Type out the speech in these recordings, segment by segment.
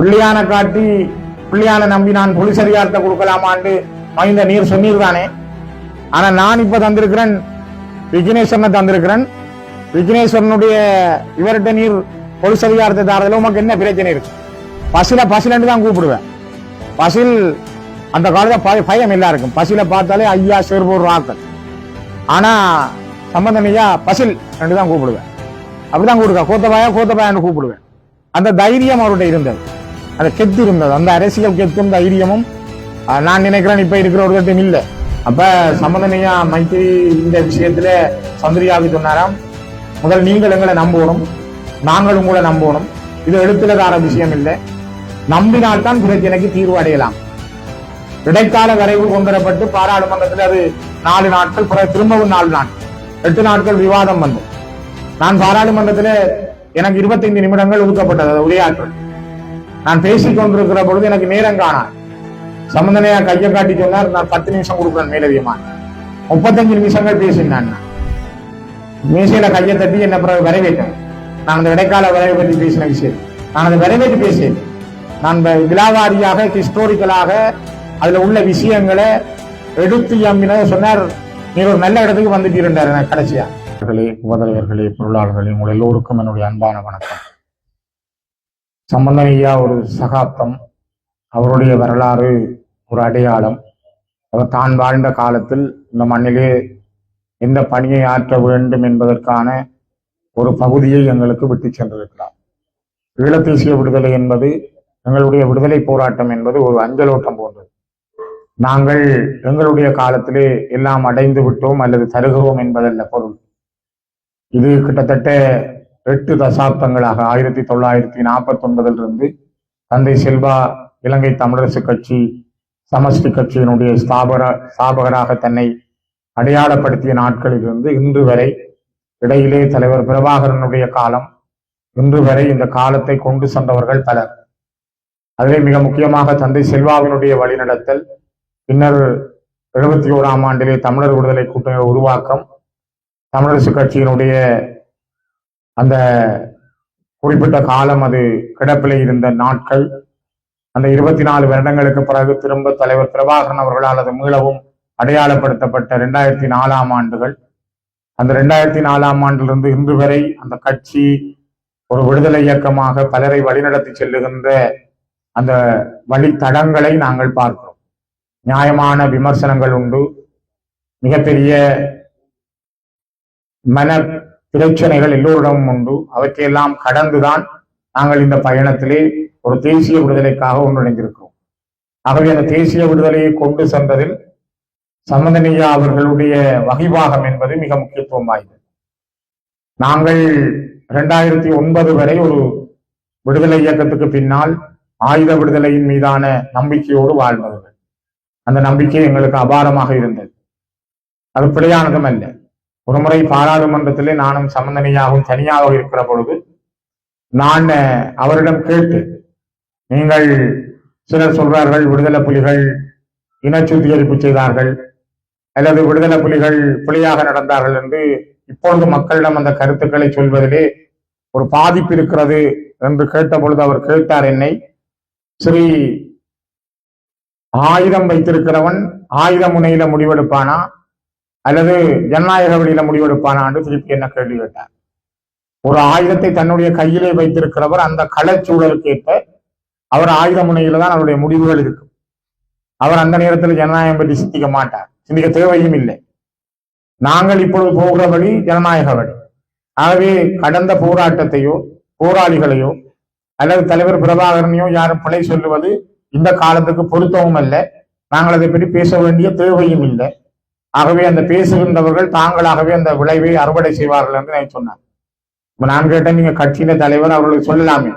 பிள்ளையான காட்டி பிள்ளையான நம்பி நான் போலீஸ் அதிகாரத்தை கொடுக்கலாமான்னு மைந்த நீர் சொன்னீர்தானே. ஆனா நான் இப்ப தந்திருக்கிறேன் விக்னேஸ்வரனை தந்திருக்கிறேன். விக்னேஸ்வரனுடைய இவர்கிட்ட நீர் போலீஸ் அதிகாரத்தை தாரதில் உமக்கு என்ன பிரச்சனை இருக்கு? பசில பசிலன்னு தான் கூப்பிடுவேன். பசில் அந்த காலத்தில் பய- பயம் எல்லாம் இருக்கும். பசில பார்த்தாலே ஐயா சேர்போர் ராக்கள் ஆனா ஐயா பசில் ரெண்டு தான் கூப்பிடுவேன். அப்படிதான் கூப்பிடுவேன். கோத்தபாயா கோத்தபாயான்னு கூப்பிடுவேன். அந்த தைரியம் அவருடைய இருந்தது. அதை கெத்து இருந்தது அந்த அரசியல் கெத்தும் தைரியமும் நான் நினைக்கிறேன் இப்ப இருக்கிற ஒரு கட்டும் இல்லை. அப்ப சம்பந்தனையா மைத்திரி இந்த விஷயத்துல சந்திரியாவுக்கு சொன்னாராம் முதல் நீங்கள் எங்களை நம்பணும் நாங்கள் உங்களை நம்பணும். இது எழுத்துல தார விஷயம் இல்லை. நம்பினால்தான் பிரச்சனைக்கு தீர்வு அடையலாம். இடைக்கால வரைவு கொண்டுவரப்பட்டு பாராளுமன்றத்தில் அது நாலு நாட்கள் திரும்பவும் நாலு நாட்கள் எட்டு நாட்கள் விவாதம் வந்து நான் பாராளுமன்றத்தில் எனக்கு 25 நிமிடங்கள் ஒதுக்கப்பட்டது உரையாற்றல் நான் பேசிக் கொண்டிருக்கிற பொழுது எனக்கு நேரம் காணாது. சம்பந்தனையா கையை காட்டி சொன்னார் நான் பத்து நிமிஷம் கொடுக்குறேன் மேலதிகமா முப்பத்தஞ்சு நிமிஷங்கள் பேசினான் மேசையில கையை தட்டி என்ன பிறகு வரவேற்றேன். நான் அந்த இடைக்கால வரைவை பற்றி பேசின விஷயம். நான் அதை வரவேற்று பேசினேன் நான் விழாவாரியாக ஹிஸ்டோரிக்கலாக அதுல உள்ள விஷயங்களை எடுத்து எம்பின சொன்னார் நீ ஒரு நல்ல இடத்துக்கு வந்துட்டீருண்டார் எனக்கு கடைசியா. முதல்வர்களே பொருளாளர்களே உங்கள் எல்லோருக்கும் என்னுடைய அன்பான வணக்கம். சம்பந்தனையா ஒரு சகாப்தம் அவருடைய வரலாறு ஒரு அடையாளம். அவர் தான் வாழ்ந்த காலத்தில் இந்த மண்ணிலே எந்த பணியை ஆற்ற வேண்டும் என்பதற்கான ஒரு பகுதியை எங்களுக்கு விட்டு சென்றிருக்கிறார். ஈழத்தேசிய விடுதலை என்பது எங்களுடைய விடுதலை போராட்டம் என்பது ஒரு அஞ்சலோட்டம் போன்றது. நாங்கள் எங்களுடைய காலத்திலே எல்லாம் அடைந்து விட்டோம் அல்லது தருகிறோம் என்பதல்ல பொருள். இது கிட்டத்தட்ட எட்டு தசாப்தங்களாக ஆயிரத்தி தொள்ளாயிரத்தி நாற்பத்தி ஒன்பதிலிருந்து தந்தை செல்வா இலங்கை தமிழரசு கட்சி சமஷ்டி கட்சியினுடைய ஸ்தாபர ஸ்தாபகராக தன்னை அடையாளப்படுத்திய நாட்களிலிருந்து இன்று வரை இடையிலே தலைவர் பிரபாகரனுடைய காலம் இன்று வரை இந்த காலத்தை கொண்டு சென்றவர்கள் பலர். அதிலே மிக முக்கியமாக தந்தை செல்வாவினுடைய வழிநடத்தல் பின்னர் எழுபத்தி ஓராம் ஆண்டிலே தமிழர் விடுதலை கூட்டணி உருவாக்கம் தமிழரசு கட்சியினுடைய அந்த குறிப்பிட்ட காலம் அது கிடப்பில் இருந்த நாட்கள். அந்த இருபத்தி நாலு வருடங்களுக்கு பிறகு திரும்ப தலைவர் பிரபாகரன் அவர்களால் அது மீளவும் அடையாளப்படுத்தப்பட்ட ரெண்டாயிரத்தி நாலாம் ஆண்டுகள். அந்த ரெண்டாயிரத்தி நாலாம் ஆண்டிலிருந்து இன்று வரை அந்த கட்சி ஒரு விடுதலை இயக்கமாக பலரை வழிநடத்தி செல்லுகின்ற அந்த வழித்தடங்களை நாங்கள் பார்க்கிறோம். நியாயமான விமர்சனங்கள் உண்டு. மிகப்பெரிய மன பிரச்சனைகள் எல்லோரிடமும் உண்டு. அவற்றையெல்லாம் கடந்துதான் நாங்கள் இந்த பயணத்திலே ஒரு தேசிய விடுதலைக்காக ஒன்றிணைந்திருக்கிறோம். ஆகவே அந்த தேசிய விடுதலையை கொண்டு சென்றதில் சம்பந்தனையா அவர்களுடைய வகிபாகம் என்பது மிக முக்கியத்துவம் வாய்ந்தது நாங்கள் இரண்டாயிரத்தி ஒன்பது வரை ஒரு விடுதலை இயக்கத்துக்கு பின்னால் ஆயுத விடுதலையின் மீதான நம்பிக்கையோடு வாழ்ந்தவர்கள். அந்த நம்பிக்கை எங்களுக்கு அபாரமாக இருந்தது. அது பிழையானதும் அல்ல. ஒருமுறை பாராளுமன்றத்திலே நானும் சம்பந்தனையாகவும் தனியாக இருக்கிற பொழுது நான் அவரிடம் கேட்டு நீங்கள் சிலர் சொல்றார்கள் விடுதலை புலிகள் இன சுத்திகரிப்பு செய்தார்கள் அல்லது விடுதலை புலிகள் புலியாக நடந்தார்கள் என்று இப்பொழுது மக்களிடம் அந்த கருத்துக்களை சொல்வதிலே ஒரு பாதிப்பு இருக்கிறது என்று கேட்ட பொழுது அவர் கேட்டார் என்னை ஸ்ரீ ஆயுதம் வைத்திருக்கிறவன் ஆயுத முனையில முடிவெடுப்பானா? அல்லது ஜனநாயக வழியில முடிவெடுப்பானா என்று திருப்பி என்ன கேள்வி கேட்டார். ஒரு ஆயுதத்தை தன்னுடைய கையிலே வைத்திருக்கிறவர் அந்த களச்சூழலுக்கு ஏற்ப அவர் ஆயுத முனையில தான் அவருடைய முடிவுகள் இருக்கும். அவர் அந்த நேரத்தில் ஜனநாயகம் பற்றி சிந்திக்க மாட்டார். சிந்திக்க தேவையும் இல்லை. நாங்கள் இப்பொழுது போகிற வழி ஜனநாயக வழி. ஆகவே கடந்த போராட்டத்தையோ போராளிகளையோ அல்லது தலைவர் பிரபாகரனையோ யாரும் பிழை சொல்லுவது இந்த காலத்துக்கு பொருத்தவும் அல்ல. நாங்கள் அதை பற்றி பேச வேண்டிய தேவையும் இல்லை. ஆகவே அந்த பேசுகின்றவர்கள் தாங்களாகவே அந்த விளைவை அறுவடை செய்வார்கள் என்று நான் சொன்னார் இப்ப நான் கேட்டேன் நீங்க கட்சியின தலைவர் அவர்களுக்கு சொல்லலாமே.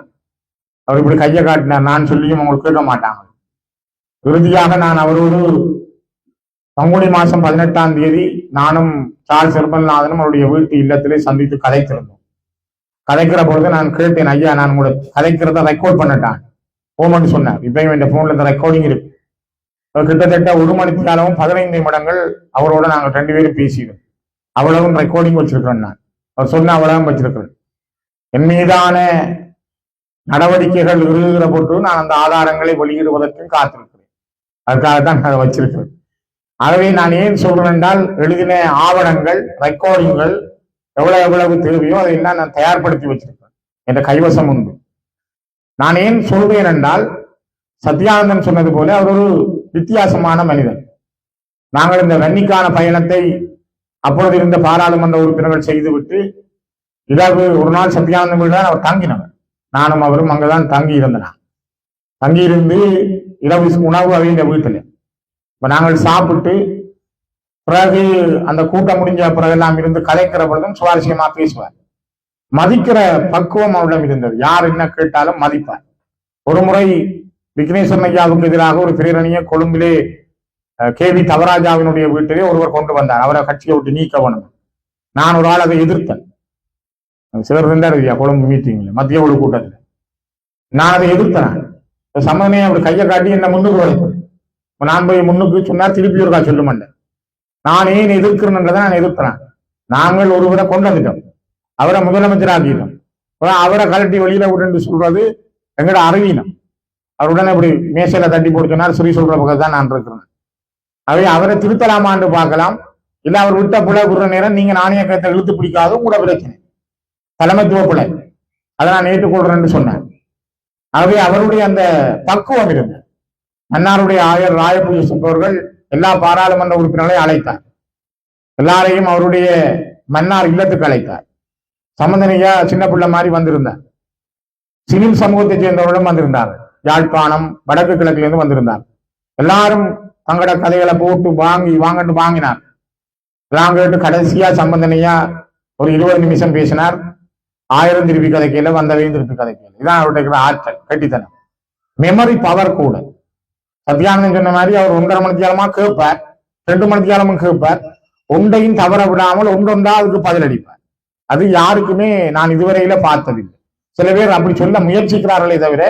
அவர் இப்படி கையை காட்டினார் நான் சொல்லியும் அவங்களுக்கு கேட்க மாட்டாங்க. இறுதியாக நான் அவரோடு பங்குனி மாசம் பதினெட்டாம் தேதி நானும் சார்ஸ் செல்வநாதனும் அவருடைய வீட்டு இல்லத்திலே சந்தித்து கதைத்திருந்தோம். கதைக்கிற பொழுது நான் கேட்டேன் ஐயா நான் உங்களை கதைக்கிறத ரெக்கார்ட் பண்ணட்டான். ஓமன் சொன்னார். இப்பயும் என் போன்ல இந்த ரெக்கார்டிங் இருக்கு. கிட்டத்தட்ட ஒரு மணிக்கு காலமும் பதினைந்து நிமிடங்கள் அவரோட நாங்கள் ரெண்டு பேரும் பேசிடும் அவ்வளவும் ரெக்கார்டிங் வச்சிருக்கிறேன் நான். அவர் சொன்ன அவ்வளவும் வச்சிருக்கிறேன். என் மீதான நடவடிக்கைகள் இறுகிற போட்டு நான் அந்த ஆதாரங்களை வெளியிடுவதற்கும் காத்திருக்கிறேன். அதுக்காகத்தான் நான் அதை வச்சிருக்கிறேன். ஆகவே நான் ஏன் சொல்றேன் என்றால் எழுதின ஆவணங்கள் ரெக்கார்டிங்கள் எவ்வளவு எவ்வளவு தேவையோ அதையெல்லாம் நான் தயார்படுத்தி வச்சிருக்கிறேன். என்ற கைவசம் உண்டு. நான் ஏன் சொல்வேன் என்றால் சத்யானந்தன் சொன்னது போல அவர் ஒரு வித்தியாசமான மனிதன். நாங்கள் இந்த வன்னிக்கான பயணத்தை அப்பொழுது இருந்த பாராளுமன்ற உறுப்பினர்கள் செய்துவிட்டு இரவு ஒரு நாள் சத்யானந்தம் தான் அவர் தங்கினவர். நானும் அவரும் அங்கதான் தங்கி இருந்தனான் தங்கியிருந்து இரவு உணவு அவைந்த வீட்டில். இப்ப நாங்கள் சாப்பிட்டு பிறகு அந்த கூட்டம் முடிஞ்ச பிறகெல்லாம் இருந்து கலைக்கிற பொழுதும் சுவாரஸ்யமா பேசுவார். மதிக்கிற பக்குவம் அவரிடம் இருந்தது. யார் என்ன கேட்டாலும் மதிப்பார். ஒரு முறை விக்னேஸ்வரன் ஐயாவுக்கு எதிராக ஒரு பிரேரணியை கொழும்பிலே கே வி தவராஜாவினுடைய வீட்டிலே ஒருவர் கொண்டு வந்தார். அவரை கட்சியை விட்டு நீக்க வேணும். நான் ஒரு ஆள் அதை எதிர்த்தேன் சிலர் இருந்தார் இல்லையா கொழும்பு மீட்டிங்ல மத்திய குழு கூட்டத்தில். நான் அதை எதிர்த்தேன். சம்மந்தமே அவர் கையை காட்டி என்ன முன்னுக்கு வரைக்கும் நான் போய் முன்னுக்கு சொன்னார் திருப்பி ஒருக்கா சொல்ல மாட்டேன் நான் ஏன் எதிர்க்கிறேன்றதை நான் எதிர்த்தேன். நாங்கள் ஒருவரை கொண்டு வந்துட்டோம். அவரை முதலமைச்சர் ஆக்கிட்டோம் அவரை கலட்டி வெளியில விடுன்னு சொல்றது எங்கட அறிவீனம் அவருடன் இப்படி மேசையில தட்டி போட்டு சொன்னார் ஸ்ரீ சொல்ற பக்கம் தான் நான் இருக்கிறேன். அவை அவரை திருத்தலாமான்னு பார்க்கலாம். இல்ல அவர் விட்ட பிள்ளை விடுற நேரம் நீங்க நாணய கருத்தை இழுத்து பிடிக்காதும் கூட பிரச்சனை. தலைமைத்துவ பிள்ளை அதை நான் ஏற்றுக்கொள்றேன்னு சொன்னேன் ஆகவே அவருடைய அந்த பக்குவம் இருந்தது. மன்னாருடைய ஆயர் ராயபூஜை அவர்கள் எல்லா பாராளுமன்ற உறுப்பினர்களையும் அழைத்தார். எல்லாரையும் அவருடைய மன்னார் இல்லத்துக்கு அழைத்தார். சம்பந்தனையா சின்ன பிள்ளை மாதிரி வந்திருந்தார். சிவில் சமூகத்தை சேர்ந்தவர்களும் வந்திருந்தார்கள். யாழ்ப்பாணம் வடக்கு கிழக்குல இருந்து வந்திருந்தார். எல்லாரும் தங்களோட கதைகளை போட்டு வாங்கி வாங்கிட்டு வாங்கினார். எல்லாம் கேட்டு கடைசியா சம்பந்தனையா ஒரு இருபது நிமிஷம் பேசினார். ஆயிரம் திருப்பி கதைக்கையில வந்தவையும் திருப்பி கதைக்கையில் இதான் அவருடைய இருக்கிற ஆற்றல் கட்டித்தனம். மெமரி பவர் கூட. சத்யானந்தன் சொன்ன மாதிரி அவர் ஒன்றரை மணித்தியாலமா கேட்பார். ரெண்டு மணித்தியாலமும் கேட்பார். ஒன்றையும் தவற விடாமல் ஒன்றொன்றா அதுக்கு பதிலளிப்பார் அது யாருக்குமே நான் இதுவரையில பார்த்ததில்லை. சில பேர் அப்படி சொல்ல முயற்சிக்கிறார்களே தவிர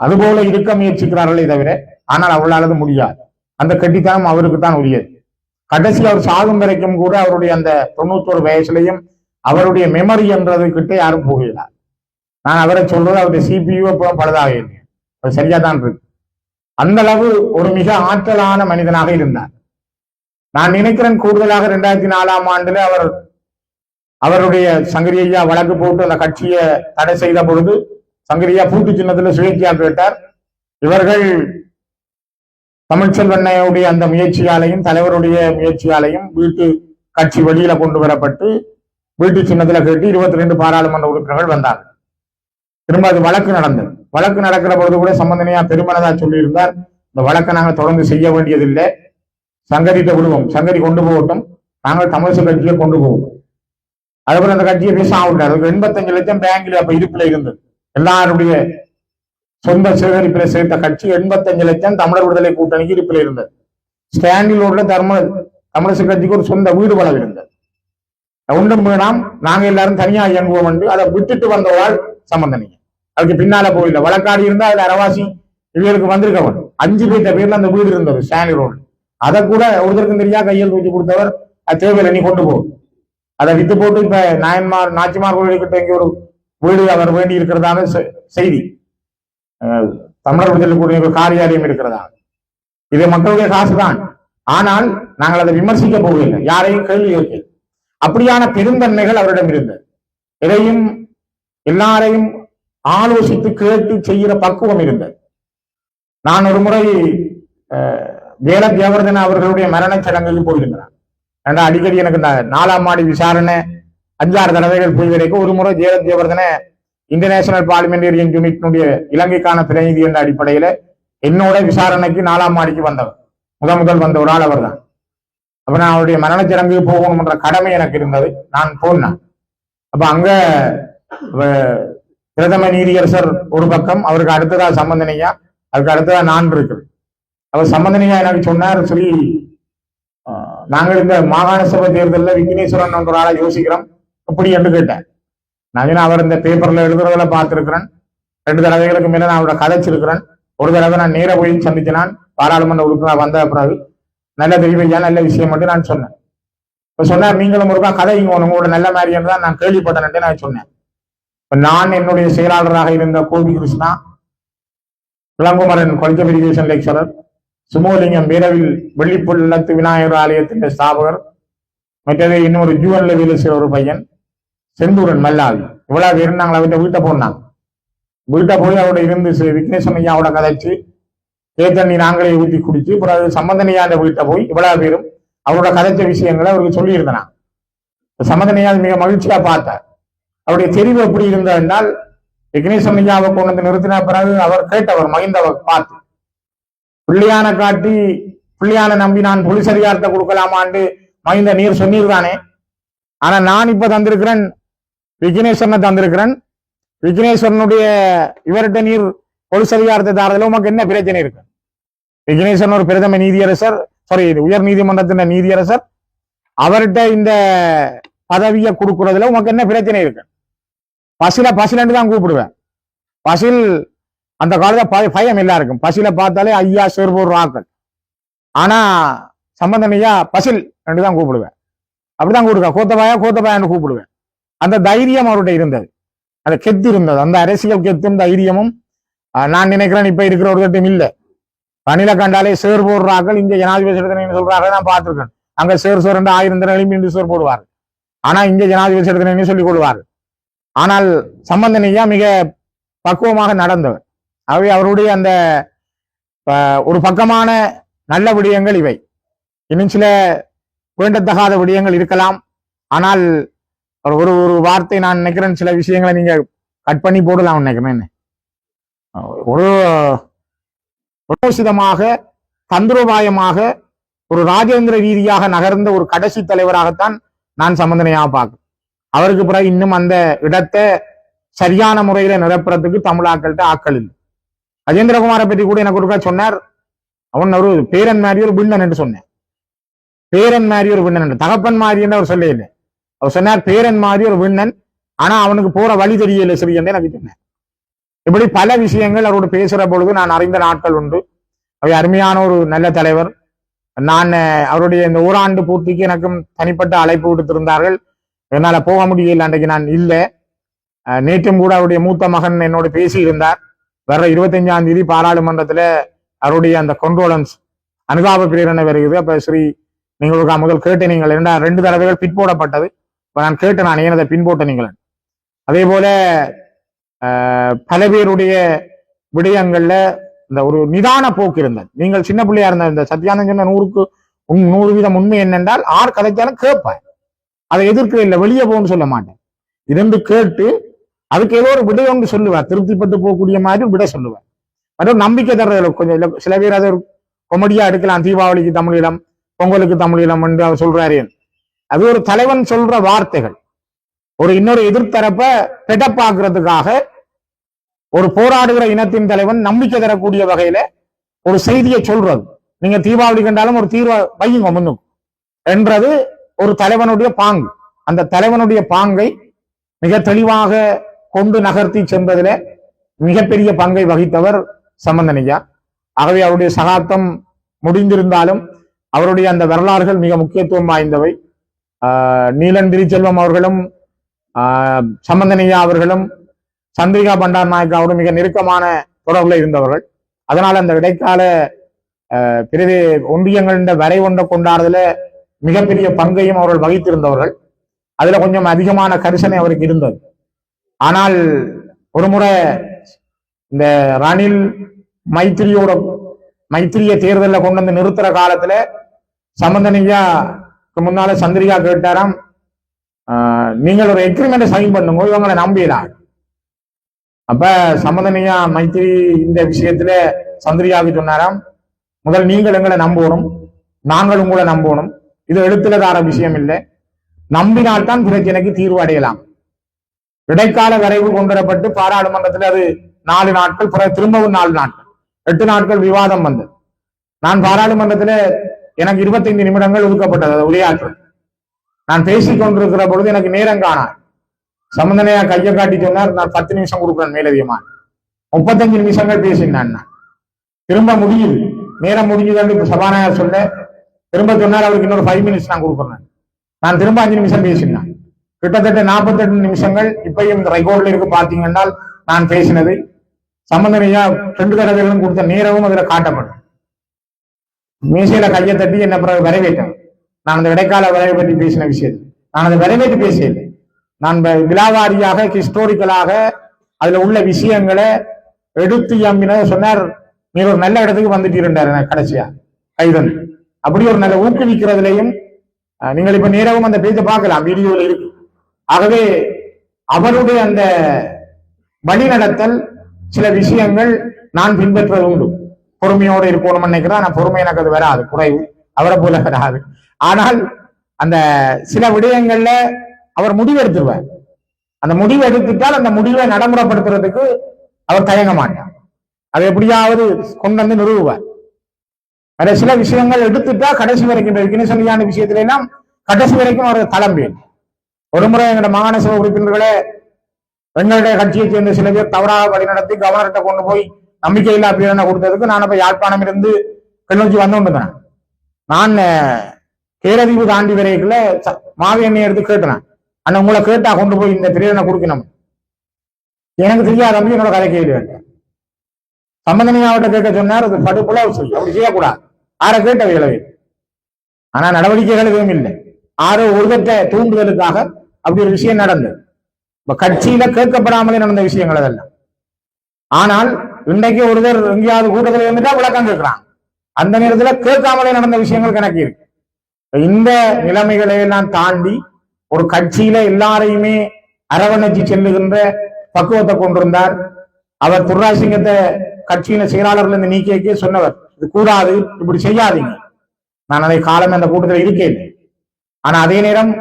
அதுபோல இருக்க முயற்சிக்கிறார்களே தவிர ஆனால் அவளாலது முடியாது. அந்த கட்டித்தனம் அவருக்கு தான் உரியது. கடைசி அவர் சாகும் வரைக்கும் கூட அவருடைய அந்த தொண்ணூத்தோரு வயசுலையும் அவருடைய மெமரி என்றது கிட்ட யாரும் போகிறார் நான் அவரை சொல்றது அவருடைய சிபியு இப்போ பழுதாக அது சரியா தான் இருக்கு. அந்த அளவு ஒரு மிக ஆற்றலான மனிதனாக இருந்தார். நான் நினைக்கிறேன் கூடுதலாக இரண்டாயிரத்தி நாலாம் ஆண்டுல அவர் அவருடைய சங்கரி ஐயா வழக்கு போட்டு அந்த கட்சியை தடை செய்த பொழுது சங்கரியா பூட்டு சின்னத்துல சுயேட்சையா கேட்டார். இவர்கள் தமிழ்ச்செல்வண்ணையுடைய அந்த முயற்சியாலையும் தலைவருடைய முயற்சியாலையும் வீட்டு கட்சி வெளியில கொண்டு வரப்பட்டு வீட்டு சின்னத்துல கேட்டு இருபத்தி ரெண்டு பாராளுமன்ற உறுப்பினர்கள் வந்தார். திரும்ப அது வழக்கு நடந்தது. வழக்கு நடக்கிற பொழுது கூட சம்பந்தனையா பெருமனதா சொல்லியிருந்தார். இந்த வழக்கை நாங்க தொடர்ந்து செய்ய வேண்டியதில்லை. சங்கரிட்ட விடுவோம். சங்கரி கொண்டு போகட்டும். நாங்கள் தமிழிசை கட்சியை கொண்டு போவோம். அதுக்கப்புறம் அந்த கட்சியை பேச ஆகிட்டார் எண்பத்தஞ்சு லட்சம் பேங்க்ல அப்ப இருப்புல இருந்தது. எல்லாருடைய சொந்த சேகரிப்பில் சேர்த்த கட்சி எண்பத்தஞ்சு லட்சம் தமிழர் விடுதலை கூட்டணிக்கு இருப்பில் இருந்தது. ஸ்டாண்டில் உள்ள தர்ம தமிழர் கட்சிக்கு ஒரு சொந்த வீடு வளம் இருந்தது ஒன்றும் வேணாம் நாங்க எல்லாரும் தனியா இயங்குவோம் என்று அதை விட்டுட்டு வந்தவாள் சம்பந்தனிங்க அதுக்கு பின்னால போயில வழக்காடி இருந்தா அதுல அரவாசி இவர்களுக்கு வந்திருக்கவன் அஞ்சு பேர்த்த பேர்ல அந்த வீடு இருந்தது ஸ்டாண்டி ரோடு அதை கூட ஒருத்தருக்கும் தெரியா கையில் தூக்கி கொடுத்தவர் அது தேவையில்லை நீ கொண்டு போ. அதை வித்து போட்டு இப்ப நாயன்மார் நாச்சிமார் கோயிலுக்கிட்ட இங்க ஒரு வீடு அவர் வேண்டி இருக்கிறதான செ- செய்தி. அஹ், தமிழர் விடுதலை ஒரு காரியாலயம் இருக்கிறதா இது மக்களுடைய காசுதான். ஆனால் நாங்கள் அதை விமர்சிக்க போவதில்லை. யாரையும் கேள்வி கேட்கல அப்படியான பெருந்தன்மைகள் அவரிடம் இருந்தது. எதையும் எல்லாரையும் ஆலோசித்து கேட்டு செய்கிற பக்குவம் இருந்தது. நான் ஒரு முறை அஹ், வேல தேவர்தன அவர்களுடைய மரணச் சடங்குக்கு போயிருந்தேன். ஏன்னா அடிக்கடி எனக்கு இந்த நாலாம் மாடி விசாரணை அஞ்சாறு தடவைகள் போய் வரைக்கும் ஒரு முறை ஜெயலலிதா தேவர்தன இன்டர்நேஷனல் பார்லிமெண்டேரியன் யூனிட்னுடைய இலங்கைக்கான பிரதிநிதி என்ற அடிப்படையில என்னோட விசாரணைக்கு நாலாம் மாடிக்கு வந்தவர். முத முதல் வந்த ஒரு ஆள் அவர்தான். அப்ப நான் அவருடைய மரணச் போகணும்ன்ற கடமை எனக்கு இருந்தது. நான் போனேன். அப்ப அங்க பிரதம நீதியரசர் ஒரு பக்கம் அவருக்கு அடுத்ததா சம்பந்தனையா அதுக்கு அடுத்ததா நான் இருக்கு அவர் சம்பந்தனையா எனக்கு சொன்னார் சொல்லி ஆஹ், நாங்கள் இந்த மாகாண சபை தேர்தலில் விக்னேஸ்வரன் என்ற ஒரு ஆளை யோசிக்கிறோம். இப்படி என்று கேட்டேன். நான் அவர் இந்த பேப்பர்ல எழுதுறதுல பார்த்திருக்கிறேன். ரெண்டு தடவைகளுக்கு மேல நான் அவரோட கதைச்சிருக்கிறேன். ஒரு தடவை நான் நேர போய் சந்திச்சினான். பாராளுமன்ற உறுப்பினர் வந்த பிறகு நல்ல தெய்வையா நல்ல விஷயம் மட்டும் நான் சொன்னேன். இப்ப சொன்னார் நீங்களும் ஒருக்கா கதை உங்களோட நல்ல மாதிரின்னு தான் நான் கேள்விப்பட்டேன்ட்டு நான் சொன்னேன். இப்ப நான் என்னுடைய செயலாளராக இருந்த கோபி கிருஷ்ணா இளங்குமரன் கொலைச்ச இரிகேஷன் லெக்சரர் சுமோலிங்கம் வீரவில் வெள்ளிப்புள்ளத்து விநாயகர் ஆலயத்தின் ஸ்தாபகர் மற்றது இன்னொரு ஜூவன்ல வேலை செய்கிற ஒரு பையன் செந்தூரன் மல்லாவி. இவ்வளவு இருந்தாங்களா? நாங்கள் வீட்டை போனாங்க வீட்டை போய் அவரோட இருந்து விக்னேஸ்வரன் ஐயாவோட கதைச்சு தேத்தண்ணி நாங்களே ஊற்றி குடிச்சு பிறகு சம்பந்தனையாண்ட வீட்டை போய் இவ்வளவு பேரும் அவரோட கதைச்ச விஷயங்களை அவருக்கு சொல்லியிருந்தேன். நான். சம்பந்தனையால் மிக மகிழ்ச்சியா பார்த்தார். அவருடைய தெரிவு எப்படி இருந்ததென்றால் விக்னேஸ்வரன் ஐயாவை கொண்டு வந்து நிறுத்தின பிறகு அவர் கேட்டவர் மகிந்தவர் பார்த்து பிள்ளையான காட்டி பிள்ளையான நம்பி நான் புலிசரியார்த்த கொடுக்கலாமான்னு மகிந்த நீர் சொன்னீர்தானே. ஆனா நான் இப்ப தந்திருக்கிறேன் விக்னேஸ்வரனை தந்திருக்கிறேன். விக்னேஸ்வரனுடைய இவர்கிட்ட நீர் பொலிஸ் அதிகாரத்தை தாரதில் உமக்கு என்ன பிரச்சனை இருக்கு? விக்னேஸ்வரன் ஒரு பிரதம நீதியரசர் சாரி உயர் நீதிமன்றத்தின் நீதியரசர். அவர்கிட்ட இந்த பதவியை கொடுக்கறதுல உமக்கு என்ன பிரச்சனை இருக்கு? பசில பசிலன்னு தான் கூப்பிடுவேன். பசில் அந்த காலத்துல பய- பயம் எல்லாருக்கும் பசில பார்த்தாலே ஐயா சேர்போர் ஆக்கள் ஆனா சம்பந்தனையா பசில் ரெண்டு தான் கூப்பிடுவேன். அப்படிதான் கூப்பிடுவேன். கோத்தபாயா கோத்தபாயான்னு கூப்பிடுவேன். அந்த தைரியம் அவர்கிட்ட இருந்தது. அந்த கெத்து இருந்தது. அந்த அரசியல் கெத்தும் தைரியமும் நான் நினைக்கிறேன் இப்ப இருக்கிற ஒரு கட்டும் இல்ல. பணில கண்டாலே சேர் போடுறார்கள். இங்க ஜனாதிபதி சொல்றாங்க நான் பார்த்திருக்கேன். அங்க சேர் சோர் என்ற ஆயிரம் தினம் இன்று சோர் போடுவார் ஆனா இங்க ஜனாதிபதி எடுத்தனேன்னு சொல்லிக் கொள்வார் ஆனால் சம்பந்தனையா மிக பக்குவமாக நடந்தவர். அவை அவருடைய அந்த ஒரு பக்கமான நல்ல விடயங்கள் இவை. இன்னும் சில வேண்டத்தகாத விடயங்கள் இருக்கலாம். ஆனால் ஒரு ஒரு ஒரு வார்த்தை நான் நினைக்கிறேன் சில விஷயங்களை நீங்க கட் பண்ணி போடலாம் நினைக்கிறேன். ஒரு உரோசிதமாக தந்திரோபாயமாக ஒரு ராஜேந்திர ரீதியாக நகர்ந்த ஒரு கடைசி தலைவராகத்தான் நான் சம்பந்தனையாக பார்க்கிறேன். அவருக்கு பிறகு இன்னும் அந்த இடத்தை சரியான முறையில நிரப்புறதுக்கு தமிழாக்கள்கிட்ட ஆக்கள் இல்லை. அஜேந்திரகுமாரை பற்றி கூட எனக்கு ஒருக்கா சொன்னார். அவன் ஒரு பேரன் மாதிரி ஒரு பின்னன் என்று சொன்னேன் பேரன் மாதிரி ஒரு விண்ணன் தகப்பன் மாதிரி என்று அவர் சொல்ல இல்லை அவர் சொன்னார் பேரன் மாதிரி ஒரு விண்ணன். ஆனா அவனுக்கு போற வழி தெரியல சரி என்று எனக்கு சொன்னார் இப்படி பல விஷயங்கள் அவரோடு பேசுற பொழுது நான் அறிந்த நாட்கள் உண்டு. அவை அருமையான ஒரு நல்ல தலைவர். நான் அவருடைய இந்த ஓராண்டு பூர்த்திக்கு எனக்கும் தனிப்பட்ட அழைப்பு விடுத்திருந்தார்கள். என்னால போக முடியல அன்றைக்கு நான் இல்லை. நேற்றும் கூட அவருடைய மூத்த மகன் என்னோடு பேசியிருந்தார். வர்ற இருபத்தஞ்சாம் தேதி பாராளுமன்றத்துல அவருடைய அந்த கொண்டோலன்ஸ் அனுதாப பிரேரணை வருகிறது. அப்ப ஸ்ரீ நீங்கள் முதல் கேட்டு நீங்கள் இரண்டா ரெண்டு தடவைகள் பிற்போடப்பட்டது. இப்ப நான் கேட்டு நான் ஏன் அதை பின்போட்ட நீங்கள் அதே போல பல பேருடைய விடயங்கள்ல இந்த ஒரு நிதான போக்கு இருந்தது. நீங்கள் சின்ன பிள்ளையா இருந்த இந்த சத்யானந்த் சொன்ன நூறுக்கு உன் நூறு வீதம் உண்மை என்னென்றால் ஆர் கதைச்சாலும் கேட்பேன் அதை எதிர்க்க இல்லை வெளியே போகணும்னு சொல்ல மாட்டேன். இருந்து கேட்டு அதுக்கு ஏதோ ஒரு விடை ஒன்று சொல்லுவார். திருப்திப்பட்டு போகக்கூடிய மாதிரி விடை சொல்லுவார். மற்றும் நம்பிக்கை தர்றதுல கொஞ்சம் சில பேர் அதை ஒரு கொமெடியா எடுக்கலாம். தீபாவளிக்கு தமிழீழம் பொங்கலுக்கு தமிழீழம் என்று அவர் சொல்றாரு அது ஒரு தலைவன் சொல்ற வார்த்தைகள். ஒரு இன்னொரு எதிர்த்தரப்ப பெடப்பாக்குறதுக்காக ஒரு போராடுகிற இனத்தின் தலைவன் நம்பிக்கை தரக்கூடிய வகையில ஒரு செய்தியை சொல்றது. நீங்க தீபாவளி கண்டாலும் ஒரு தீர்வை வையுங்க முன்னுக்கு என்றது ஒரு தலைவனுடைய பாங்கு. அந்த தலைவனுடைய பாங்கை மிக தெளிவாக கொண்டு நகர்த்தி சென்றதுல மிகப்பெரிய பங்கை வகித்தவர் சம்பந்தனையா. ஆகவே அவருடைய சகாப்தம் முடிந்திருந்தாலும் அவருடைய அந்த வரலாறுகள் மிக முக்கியத்துவம் வாய்ந்தவை. நீலன் திருச்செல்வம் அவர்களும் சம்பந்தனையா அவர்களும் சந்திரிகா பண்டார் நாயக்காவோடு மிக நெருக்கமான தொடர்பில் இருந்தவர்கள். அதனால் அந்த இடைக்கால ஆஹ் பிரிவு ஒன்றியங்கள் வரை ஒன்றை கொண்டாடுறதுல மிகப்பெரிய பங்கையும் அவர்கள் வகித்திருந்தவர்கள். அதுல கொஞ்சம் அதிகமான கரிசனை அவருக்கு இருந்தது. ஆனால் ஒரு முறை இந்த ரணில் மைத்திரியோட மைத்திரிய தேர்தலில் கொண்டு வந்து நிறுத்துற காலத்துல சம்பந்தனையா முன்னால சந்திரிகா கேட்டாராம் நீங்கள் ஒரு எக்ரிமெண்ட் சைன் பண்ணுங்க இவங்களை நம்பிடலாம். அப்ப சமதனியா மைத்திரி இந்த விஷயத்துல சந்திரிகாவுக்கு சொன்னாராம் முதல் நீங்கள் எங்களை நம்பணும் நாங்கள் உங்களை நம்பணும். இது எழுத்துல தார விஷயம் இல்லை. நம்பினால்தான் பிரச்சனைக்கு தீர்வு அடையலாம். இடைக்கால வரைவு கொண்டு வரப்பட்டு பாராளுமன்றத்தில் அது நாலு நாட்கள் திரும்பவும் நாலு நாட்கள். எட்டு நாட்கள் விவாதம் வந்தது நான் பாராளுமன்றத்துல எனக்கு இருபத்தைந்து நிமிடங்கள் ஒதுக்கப்பட்டது அதை உரையாற்று நான் பேசிக் கொண்டிருக்கிற பொழுது எனக்கு நேரம் காணார் சம்பந்தனையா கையை காட்டி சொன்னார் நான் பத்து நிமிஷம் கொடுக்குறேன் மேலதிகமா. முப்பத்தஞ்சு நிமிஷங்கள் பேசினான் நான் திரும்ப முடியுது. நேரம் முடிஞ்சதுன்னு இப்ப சபாநாயகர் சொல்ல திரும்ப சொன்னார் அவருக்கு இன்னொரு ஃபைவ் மினிட்ஸ் நான் கொடுக்குறேன். நான் திரும்ப அஞ்சு நிமிஷம் பேசினேன் கிட்டத்தட்ட 48 நிமிஷங்கள் இப்பயும் இந்த ரெக்கார்ட்ல இருக்கு பாத்தீங்கன்னா நான் பேசினது. சம்பந்தனையா ரெண்டு தடவைகளும் கொடுத்த நேரமும் அதுல காட்டப்படும். மீசையில கையை தட்டி என்ன பிறகு வரவேற்றேன் நான் அந்த இடைக்கால விளைவு பற்றி பேசின விஷயம். நான் அதை வரவேற்று பேசியது நான் விழாவாரியாக ஹிஸ்டோரிக்கலாக அதுல உள்ள விஷயங்களை எடுத்து அம்பின சொன்னார் நீ ஒரு நல்ல இடத்துக்கு வந்துட்டு இருந்தார் கடைசியா. கைதன் அப்படி ஒரு நல்ல ஊக்குவிக்கிறதுலையும் நீங்கள் இப்ப நேரவும் அந்த பேஜை பார்க்கலாம் வீடியோல இருக்கு. ஆகவே அவருடைய அந்த வழிநடத்தல் சில விஷயங்கள் நான் பின்பற்றுவது உண்டு. பொறுமையோடு இருக்கணும்னு நினைக்கிறேன். ஆனா பொறுமை எனக்கு அது வராது. குறைவு. அவரை போல வராது. ஆனால் அந்த சில விடயங்கள்ல அவர் முடிவெடுத்துருவார். அந்த முடிவு எடுத்துட்டால் அந்த முடிவை நடைமுறைப்படுத்துறதுக்கு அவர் தயங்க மாட்டார். அதை எப்படியாவது கொண்டு வந்து நிறுவுவார். வேற சில விஷயங்கள் எடுத்துட்டா கடைசி வரைக்கும் இந்த சொல்லியான விஷயத்துல எல்லாம் கடைசி வரைக்கும் அவர் தளம்பேன் ஒரு முறை எங்களோட மாகாண சபை உறுப்பினர்களே எங்களுடைய கட்சியை சேர்ந்த சில பேர் தவறாக வழிநடத்தி கவர்னர்கிட்ட கொண்டு போய் நம்பிக்கையில்லா பிரேரணை கொடுத்ததுக்கு நான் அப்ப யாழ்ப்பாணம் இருந்து கிளிநொச்சி வந்து கொண்டிருந்தேன் நான் அஹ், கேரதீவு தாண்டி வரைக்குள்ள ச- மாவி எண்ணெய் எடுத்து கேட்டேன். அண்ணன் உங்களை கேட்டா கொண்டு போய் இந்த பிரேரணை கொடுக்கணும். எனக்கு தெரியாத தம்பி என்னோட கதை கேள்வி கேட்டேன் சம்பந்தனையாவட்ட கேட்க சொன்னார் அது படுப்புல சொல்லி அப்படி செய்யக்கூடாது. ஆரை கேட்ட விளைவு ஆனா நடவடிக்கைகள் எதுவும் இல்லை. ஆரோ ஒருதட்ட தூண்டுதலுக்காக அப்படி ஒரு விஷயம் நடந்தது. இப்ப கட்சியில கேட்கப்படாமலே நடந்த விஷயங்கள் அதெல்லாம். ஆனால் இன்றைக்கு ஒருவர் எங்கேயாவது கூட்டத்தில் இருந்துட்டா விளக்கம் கேட்கிறான் அந்த நேரத்துல கேட்காமலே நடந்த விஷயங்கள் கணக்கு இருக்கு. இந்த நிலைமைகளை எல்லாம் தாண்டி ஒரு கட்சியில எல்லாரையுமே அரவணைச்சு செல்லுகின்ற பக்குவத்தை கொண்டிருந்தார். அவர் துர்ராசிங்கத்தை கட்சியில செயலாளர்கள் இருந்து நீக்கிய சொன்னவர் இது கூடாது இப்படி செய்யாதீங்க. நான் அதை காலம் அந்த கூட்டத்தில் இருக்கேன். ஆனா அதே நேரம்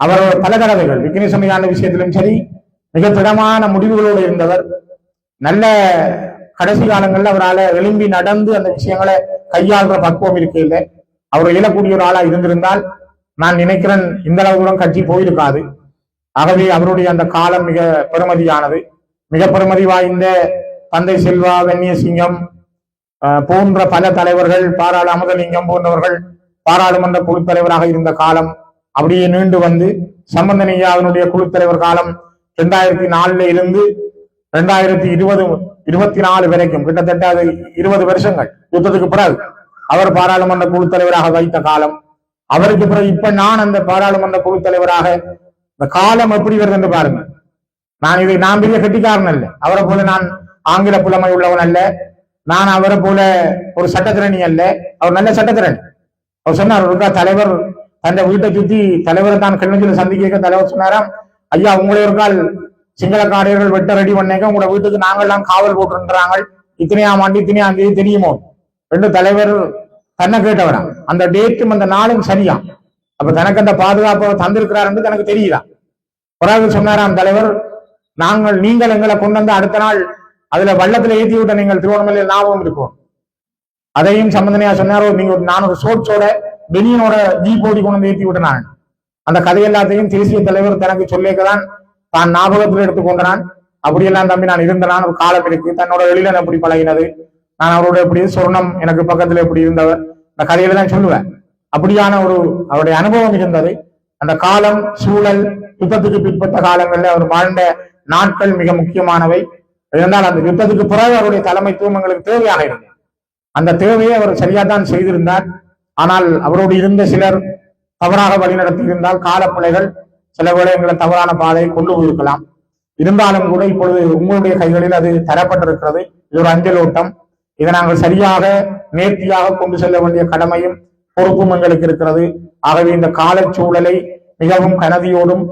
அவரோட பல தடவைகள் விக்னேஸ்வரியான விஷயத்திலும் சரி மிக திடமான முடிவுகளோடு இருந்தவர் நல்ல கடைசி காலங்கள்ல அவரால் எழும்பி நடந்து அந்த விஷயங்களை கையாளுற பக்குவம் இருக்கையில் அவர் இயலக்கூடிய ஒரு ஆளா இருந்திருந்தால் நான் நினைக்கிறேன் இந்த அளவு தூரம் கட்சி போயிருக்காது. ஆகவே அவருடைய அந்த காலம் மிக பெருமதியானது. மிக பெருமதி வாய்ந்த தந்தை செல்வா வெண்ணியசிங்கம் அஹ், போன்ற பல தலைவர்கள் பாராளு அமுதலிங்கம் போன்றவர்கள் பாராளுமன்ற குழு தலைவராக இருந்த காலம் அப்படியே நீண்டு வந்து சம்பந்தனையாவினுடைய குழு தலைவர் காலம் ரெண்டாயிரத்தி நாலுல இருந்து ரெண்டாயிரத்தி இருபது இருபத்தி நாலு வரைக்கும் கிட்டத்தட்ட அது இருபது வருஷங்கள் யுத்தத்துக்கு பிறகு அவர் பாராளுமன்ற குழு தலைவராக வைத்த காலம். அவருக்கு பிறகு இப்ப நான் அந்த பாராளுமன்ற குழு தலைவராக இந்த காலம் எப்படி வருது என்று பாருங்க. நான் இதை நான் பெரிய கட்டிக்காரன் அல்ல. அவரை போல நான் ஆங்கில புலமை உள்ளவன் அல்ல. நான் அவரை போல ஒரு சட்டத்திரணி அல்ல. அவர் நல்ல சட்டத்திரணி அவர் சொன்னார் தலைவர் தன் வீட்டை சுத்தி தலைவரை தான் கிளஞ்சில சந்திக்க தலைவர் சொன்னாராம். ஐயா உங்களை ஒரு கால் சிங்களக்காரர்கள் வெட்ட ரெடி பண்ணேக்க உங்களோட வீட்டுக்கு நாங்கள்லாம் காவல் போட்டுன்றாங்க இத்தனையாம் ஆண்டு இத்தனையாம் தேதி தெரியுமோ? ரெண்டு தலைவர் தன்னை கேட்டவராம் அந்த டேட்டும் அந்த நாளும் சரியா அப்ப தனக்கு அந்த பாதுகாப்பு தந்திருக்கிறாருன்னு தனக்கு தெரியுதா? பிறகு சொன்னாராம் தலைவர் நாங்கள் நீங்கள் எங்களை கொண்டு வந்து அடுத்த நாள் அதுல வள்ளத்துல ஏத்தி விட்ட நீங்கள் திருவண்ணாமலையில் ஞாபகம் இருக்கும் அதையும் சம்பந்தனையா சொன்னாரோ? நீங்க ஒரு- நான் ஒரு ஷோட்ஸோட பெனியனோட ஜீப் ஓடி கொண்டு வந்து ஏத்தி விட்ட நான் அந்த கதை எல்லாத்தையும் தேசிய தலைவர் தனக்கு சொல்லிக்கதான் தான் ஞாபகத்தில் எடுத்துக்கொண்டான் அப்படியெல்லாம் தம்பி நான் இருந்தனான் ஒரு காலம் இருக்கு தன்னோட எழிலன் எப்படி பழகினது. நான் அவரோட எப்படி சொர்ணம் எனக்கு பக்கத்துல எப்படி இருந்தவர் இந்த கதையில தான் சொல்லுவேன். அப்படியான ஒரு அவருடைய அனுபவம் இருந்தது. அந்த காலம் சூழல் யுத்தத்துக்கு பிற்பட்ட காலங்களில் அவர் வாழ்ந்த நாட்கள் மிக முக்கியமானவை. இருந்தால் அந்த யுத்தத்துக்கு பிறகு அவருடைய தலைமைத்துவம் எங்களுக்கு தேவையாக இருந்தது. அந்த தேவையை அவர் சரியாதான் செய்திருந்தார். ஆனால் அவரோடு இருந்த சிலர் தவறாக வழிநடத்தி இருந்தால் சில வேளை எங்களை தவறான பாதையை கொண்டு போயிருக்கலாம். இருந்தாலும் கூட இப்பொழுது உங்களுடைய கைகளில் அது தரப்பட்டிருக்கிறது. இது ஒரு அஞ்சல் ஓட்டம். இதை நாங்கள் சரியாக நேர்த்தியாக கொண்டு செல்ல வேண்டிய கடமையும் பொறுப்பும் எங்களுக்கு இருக்கிறது. ஆகவே இந்த காலச்சூழலை மிகவும் கனதியோடும்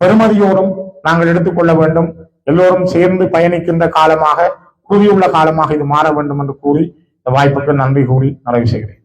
பெருமதியோடும் நாங்கள் எடுத்துக்கொள்ள வேண்டும். எல்லோரும் சேர்ந்து பயணிக்கின்ற காலமாக கூறியுள்ள காலமாக இது மாற வேண்டும் என்று கூறி இந்த வாய்ப்புக்கு நன்றி கூறி நிறைவு செய்கிறேன்.